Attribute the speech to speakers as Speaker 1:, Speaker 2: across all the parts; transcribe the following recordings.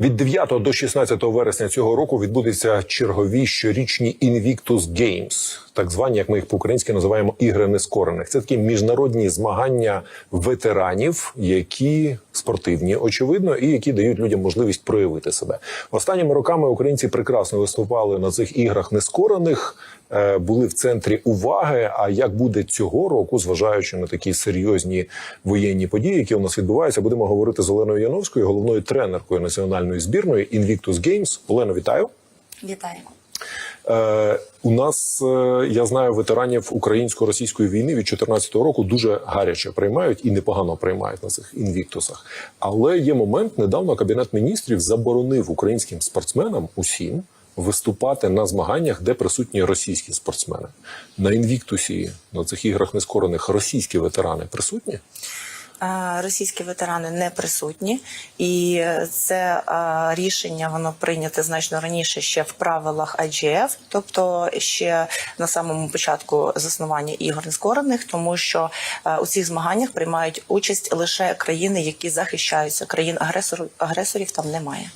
Speaker 1: Від 9 до 16 вересня цього року відбудуться чергові щорічні Invictus Games, так звані, як ми їх по-українськи називаємо ігри нескорених. Це такі міжнародні змагання ветеранів, які спортивні, очевидно, і які дають людям можливість проявити себе. Останніми роками українці прекрасно виступали на цих іграх нескорених, були в центрі уваги. А як буде цього року, зважаючи на такі серйозні воєнні події, які у нас відбуваються, будемо говорити з Оленою Яновською, головною тренеркою національної збірної Invictus Games. Олено, вітаю.
Speaker 2: Вітаю.
Speaker 1: Е, у нас е, я знаю ветеранів українсько-російської війни від 2014 року дуже гаряче приймають і непогано приймають на цих інвіктусах. Але є момент, недавно кабінет міністрів заборонив українським спортсменам усім виступати на змаганнях, де присутні російські спортсмени. На інвіктусі на цих іграх нескорених російські ветерани присутні.
Speaker 2: Російські ветерани не присутні, і це рішення воно прийняте значно раніше ще в правилах IGF, тобто ще на самому початку заснування ігор нескорених, тому що у цих змаганнях приймають участь лише країни, які захищаються. Країн агресорів агресорів там немає.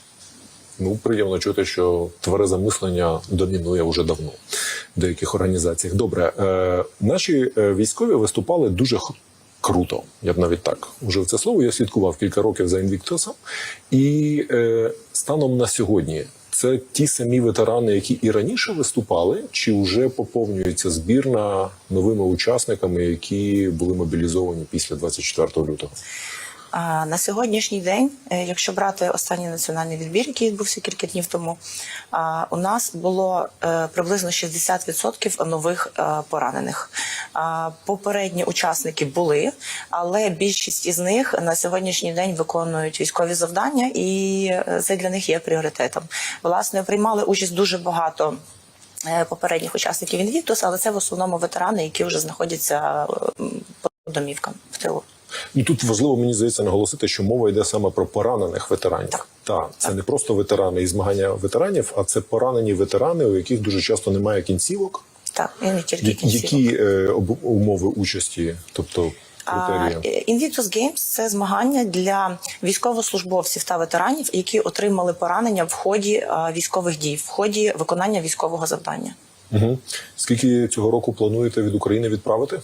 Speaker 1: Ну, приємно чути, що тверезе мислення домінує вже давно в деяких організаціях. Добре, е, наші е, військові виступали дуже круто. Я б навіть так вжив це слово. Я слідкував кілька років за інвіктусом, і е, станом на сьогодні. Це ті самі ветерани, які і раніше виступали, чи вже поповнюється збірна новими учасниками, які були мобілізовані після 24 лютого?
Speaker 2: На сьогоднішній день, е, якщо брати останній національний відбір, який відбувся кілька днів тому, у нас було е, приблизно 60% нових е, поранених. Попередні учасники були, але більшість із них на сьогоднішній день виконують військові завдання, і це для них є пріоритетом. Власне, приймали участь дуже багато. Попередніх учасників Інвіктус, але це в основному ветерани, які вже знаходяться по домівкам в тилу.
Speaker 1: І тут важливо мені здається наголосити, що мова йде саме про поранених ветеранів.
Speaker 2: Так.
Speaker 1: Так, це не просто ветерани і змагання ветеранів, а це поранені ветерани, у яких дуже часто немає кінцівок.
Speaker 2: Так, і не тільки кінцівок.
Speaker 1: Які е, об- умови участі, тобто критерії?
Speaker 2: Invictus Games – це змагання для військовослужбовців та ветеранів, які отримали поранення в ході військових дій, в ході виконання військового завдання.
Speaker 1: Угу. Скільки цього року плануєте від України відправити?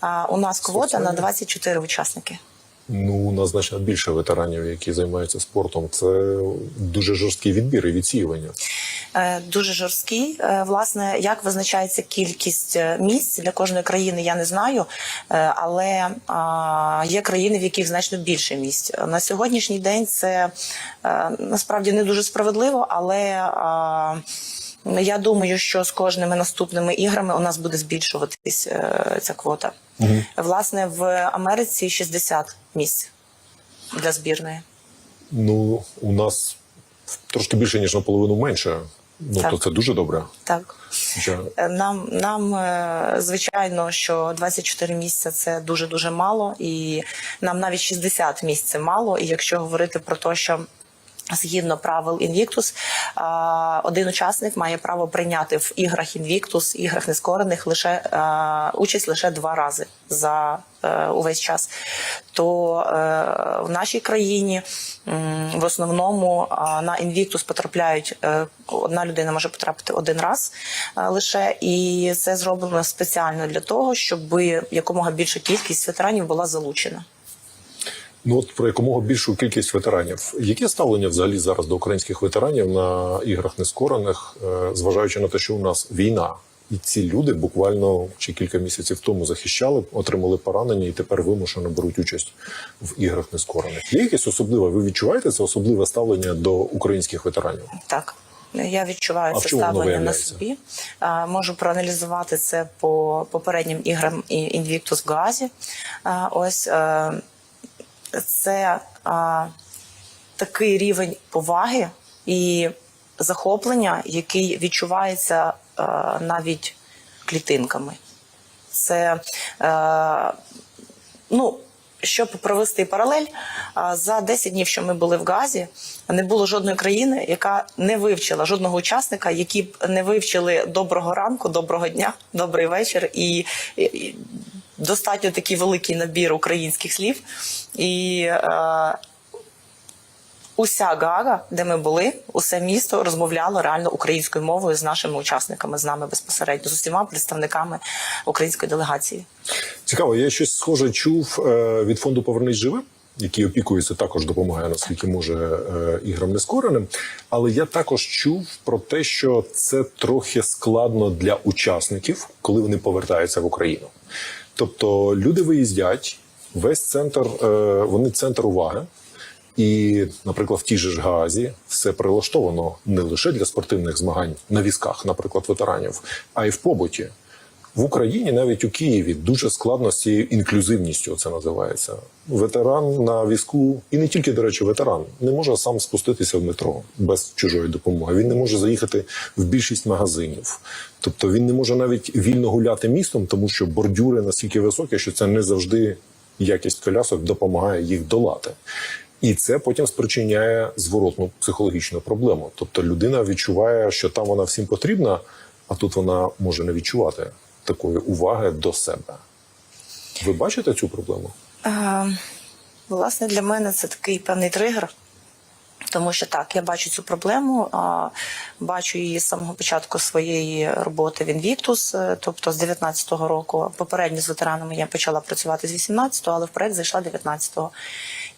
Speaker 2: А, у нас квота на 24 учасники.
Speaker 1: Ну, у нас значно більше ветеранів, які займаються спортом. Це дуже жорсткий відбір і відсіювання.
Speaker 2: Е, Дуже жорсткий. Е, Власне, як визначається кількість е, місць для кожної країни, я не знаю. Але є країни, в яких значно більше місць. На сьогоднішній день це насправді не дуже справедливо, але я думаю, що з кожними наступними іграми у нас буде збільшуватись е, ця квота. Власне, в Америці 60 місць для збірної.
Speaker 1: Ну, у нас трошки більше, ніж наполовину менше. Ну,
Speaker 2: Так.
Speaker 1: то це дуже добре.
Speaker 2: Так.
Speaker 1: Хоча
Speaker 2: Е, Нам, нам е, звичайно, що 24 місця це дуже дуже мало, і нам навіть 60 місць це мало. І якщо говорити про те, що Згідно правил а, один учасник має право прийняти в іграх Invictus, іграх нескорених лише участь лише два рази за е, увесь час. То е, в нашій країні в основному на Invictus потрапляють е, одна людина може потрапити один раз лише, і це зроблено спеціально для того, щоб якомога більша кількість ветеранів була залучена.
Speaker 1: Ну от про якомога більшу кількість ветеранів. Яке ставлення взагалі зараз до українських ветеранів на іграх нескорених, е, зважаючи на те, що у нас війна, і ці люди буквально чи кілька місяців тому захищали, отримали поранення і тепер вимушено беруть участь в іграх нескорених. Є якесь особливе? Ви відчуваєте це особливе ставлення до українських ветеранів?
Speaker 2: Так. Я відчуваю
Speaker 1: А
Speaker 2: це ставлення на собі. А, Можу проаналізувати це по попереднім іграм Invictus в Газі. А, Ось е, це а, такий рівень поваги і захоплення, який відчувається е, навіть клітинками. Це е, ну. Щоб провести паралель, за 10 днів, що ми були в Газі, не було жодної країни, яка не вивчила жодного учасника, які б не вивчили доброго ранку, доброго дня, добрий вечір і, і достатньо такий великий набір українських слів. І е, уся Гага, де ми були, усе місто розмовляло реально українською мовою з нашими учасниками, з нами безпосередньо, з усіма представниками української делегації.
Speaker 1: Цікаво, я щось схоже чув е, від фонду Повернись живим, який опікується, також допомагає наскільки може е, іграм нескореним. Але я також чув про те, що це трохи складно для учасників, коли вони повертаються в Україну. Тобто люди виїздять, весь центр, е, вони центр уваги. І, наприклад, в тій же ж Гаазі все прилаштовано не лише для спортивних змагань на візках, наприклад, ветеранів, а й в побуті. В Україні, навіть у Києві, дуже складно з цією інклюзивністю. Це називається. Ветеран на візку, і не тільки, до речі, ветеран не може сам спуститися в метро без чужої допомоги. Він не може заїхати в більшість магазинів. Тобто він не може навіть вільно гуляти містом, тому що бордюри настільки високі, що це не завжди якість колясок допомагає їх долати. І це потім спричиняє зворотну психологічну проблему. Тобто людина відчуває, що там вона всім потрібна, а тут вона може не відчувати такої уваги до себе. Ви бачите цю проблему?
Speaker 2: Е, Власне, для мене це такий певний тригер. Тому що так, я бачу цю проблему, а, бачу її з самого початку своєї роботи в Invictus, е, тобто з 19-го року. Попередньо з ветеранами я почала працювати з 18-го, але в проект зайшла 19-го.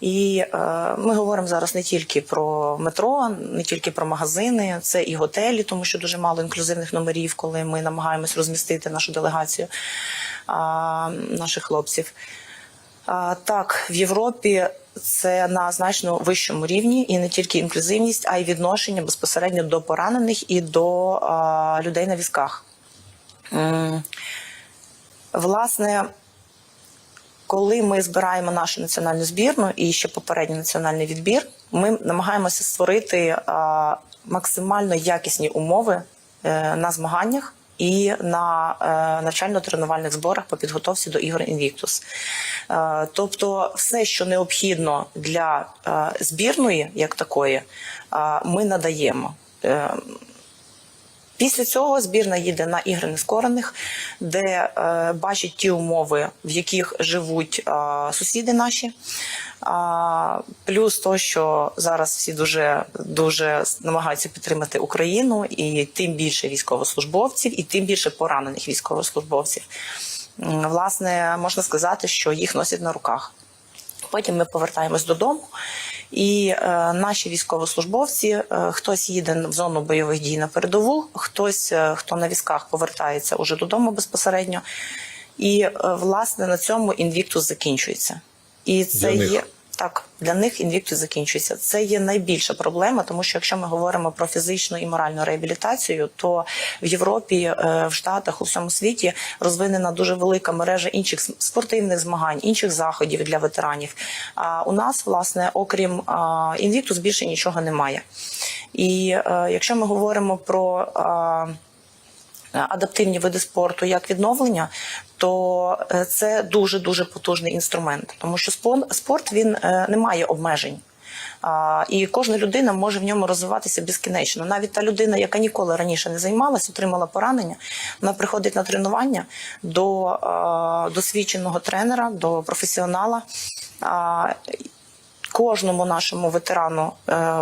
Speaker 2: І е, ми говоримо зараз не тільки про метро, не тільки про магазини, це і готелі, тому що дуже мало інклюзивних номерів, коли ми намагаємось розмістити нашу делегацію а, наших хлопців. А, Так, в Європі це на значно вищому рівні, і не тільки інклюзивність, а й відношення безпосередньо до поранених і до а, людей на візках. Власне, коли ми збираємо нашу національну збірну і ще попередній національний відбір, ми намагаємося створити максимально якісні умови е, на змаганнях і на е, навчально-тренувальних зборах по підготовці до ігор. Е, тобто, все, що необхідно для е, збірної, як такої, е, ми надаємо. Після цього збірна їде на ігри нескорених, де е, бачить ті умови, в яких живуть е, сусіди наші. А, плюс то, що зараз всі дуже дуже намагаються підтримати Україну, і тим більше військовослужбовців, і тим більше поранених військовослужбовців. Власне, можна сказати, що їх носять на руках. Потім ми повертаємось додому, і е, наші військовослужбовці, е, хтось їде в зону бойових дій на передову, хтось, е, хто на візках повертається уже додому безпосередньо. І е, власне на цьому інвіктус закінчується. І це є так. Для них інвіктус закінчується. Це є найбільша проблема, тому що якщо ми говоримо про фізичну і моральну реабілітацію, то в Європі, е, в Штатах, у всьому світі розвинена дуже велика мережа інших спортивних змагань, інших заходів для ветеранів. А у нас, власне, окрім інвіктус, більше нічого немає. І е, якщо ми говоримо про адаптивні види спорту як відновлення, то е, це дуже дуже потужний інструмент, тому що спорт він е, не має обмежень. І кожна людина може в ньому розвиватися безкінечно. Навіть та людина, яка ніколи раніше не займалась, отримала поранення, вона приходить на тренування до досвідченого тренера, до професіонала. Кожному нашому ветерану, е,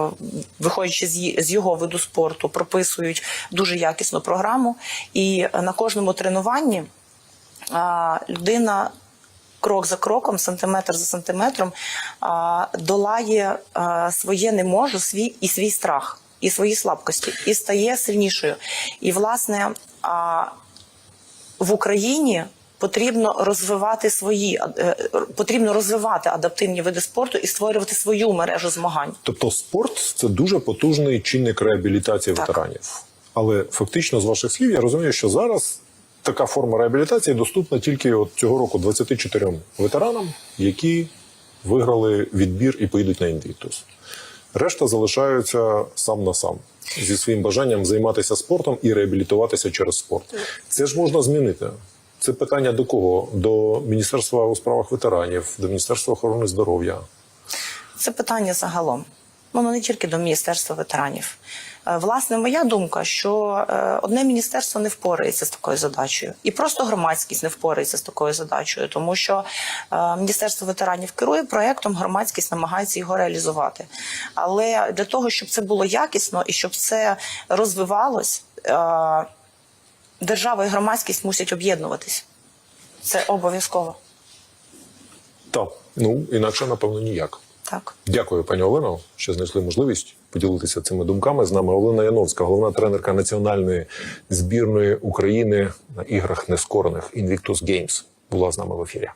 Speaker 2: виходячи з його виду спорту, прописують дуже якісну програму, і на кожному тренуванні людина. Крок за кроком, сантиметр за сантиметром долає своє не можу, свій і свій страх, і свої слабкості, і стає сильнішою. І, власне, в Україні потрібно розвивати свої е, потрібно розвивати адаптивні види спорту і створювати свою мережу змагань.
Speaker 1: Тобто, спорт це дуже потужний чинник реабілітації
Speaker 2: Так.
Speaker 1: ветеранів. Але фактично, з ваших слів, я розумію, що зараз така форма реабілітації доступна тільки от цього року 24 ветеранам, які виграли відбір і поїдуть на інвіктус. Решта залишаються сам на сам зі своїм бажанням займатися спортом і реабілітуватися через спорт. Це ж можна змінити. Це питання до кого? До Міністерства у справах ветеранів, до Міністерства охорони здоров'я.
Speaker 2: Це питання загалом. Ну не тільки до міністерства ветеранів. Е, Власне, моя думка, що е, одне міністерство не впорається з такою задачею, і просто громадськість не впорається з такою задачею, тому що е, міністерство ветеранів керує проектом, громадськість намагається його реалізувати. Але для того, щоб це було якісно і щоб це розвивалось, держава і громадськість мусять об'єднуватись. Це обов'язково.
Speaker 1: Так, ну інакше, напевно, ніяк.
Speaker 2: Так.
Speaker 1: Дякую, пані Олено, що знайшли можливість поділитися цими думками. З нами Олена Яновська, головна тренерка національної збірної України на іграх нескорених Invictus Games, була з нами в ефірі.